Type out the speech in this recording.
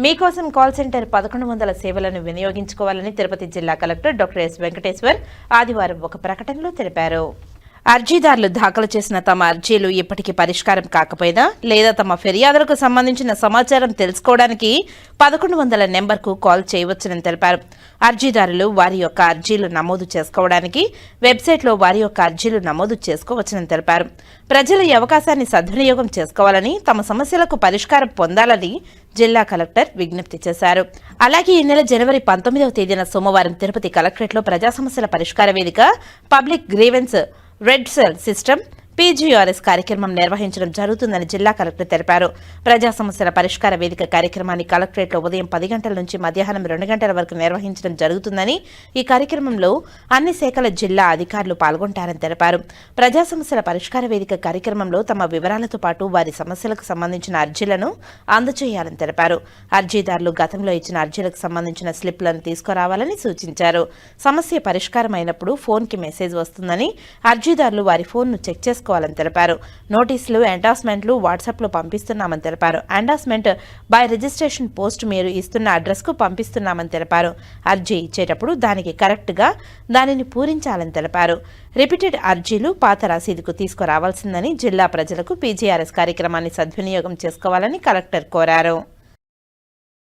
మీకోసం call centre పదకొండు వందల సేవలను వినియోగించుకోవాలని తిరుపతి జిల్లా కలెక్టర్ డాక్టర్ ఎస్ వెంకటేశ్వర్ ఆదివారం ఒక ప్రకటనలో తెలిపారు. అర్జీదారులు దాఖలు చేసిన తమ అర్జీలు ఇప్పటికీ పరిష్కారం కాకపోయినా లేదా తమ ఫిర్యాదులకు సంబంధించిన సమాచారం తెలుసుకోవడానికి పదకొండు వందల నెంబర్కు కాల్ చేయవచ్చునని తెలిపారు. అర్జీదారులు వారి యొక్క అర్జీలు నమోదు చేసుకోవడానికి వెబ్సైట్లో వారి యొక్క అర్జీలు నమోదు చేసుకోవచ్చునని తెలిపారు. ప్రజలు ఈ అవకాశాన్ని సద్వినియోగం చేసుకోవాలని తమ సమస్యలకు పరిష్కారం పొందాలని జిల్లా కలెక్టర్ విజ్ఞప్తి చేశారు. అలాగే ఈ నెల జనవరి పంతొమ్మిదవ తేదీన సోమవారం తిరుపతి కలెక్టరేట్లో ప్రజా సమస్యల పరిష్కార వేదిక public grievance redressal system PGRS కార్యక్రమం నిర్వహించడం జరుగుతుందని జిల్లా కలెక్టర్ తెలిపారు. ప్రజా సమస్యల పరిష్కార వేదిక కార్యక్రమాన్ని కలెక్టరేట్లో ఉదయం పది గంటల నుంచి మధ్యాహ్నం రెండు గంటల వరకు నిర్వహించడం జరుగుతుందని ఈ కార్యక్రమంలో అన్ని శాఖల జిల్లా అధికారులు పాల్గొంటారని తెలిపారు. ప్రజా సమస్యల పరిష్కార వేదిక కార్యక్రమంలో తమ వివరాలతో పాటు వారి సమస్యలకు సంబంధించిన అర్జీలను అందజేయాలని తెలిపారు. అర్జీదారులు గతంలో ఇచ్చిన అర్జీలకు సంబంధించిన స్లిప్లను తీసుకురావాలని సూచించారు. సమస్య పరిష్కారం అయినప్పుడు ఫోన్కి మెసేజ్ వస్తుందని అర్జీదారులు వారి ఫోన్ను చెక్ చేసుకోవాలని తెలిపారు. నోటీసులు ఎండాస్మెంట్లు వాట్సాప్లో పంపిస్తున్నామని తెలిపారు. ఎండాస్మెంట్ బై రిజిస్ట్రేషన్ పోస్ట్ మీరు ఇస్తున్న అడ్రస్కు పంపిస్తున్నామని తెలిపారు. అర్జీ ఇచ్చేటప్పుడు దానికి కరెక్ట్గా దానిని పూరించాలని తెలిపారు. రిపీటెడ్ అర్జీలు పాత రసీదుకు తీసుకురావాల్సిందని జిల్లా ప్రజలకు పీజీఆర్ఎస్ కార్యక్రమాన్ని సద్వినియోగం చేసుకోవాలని కలెక్టర్ కోరారు.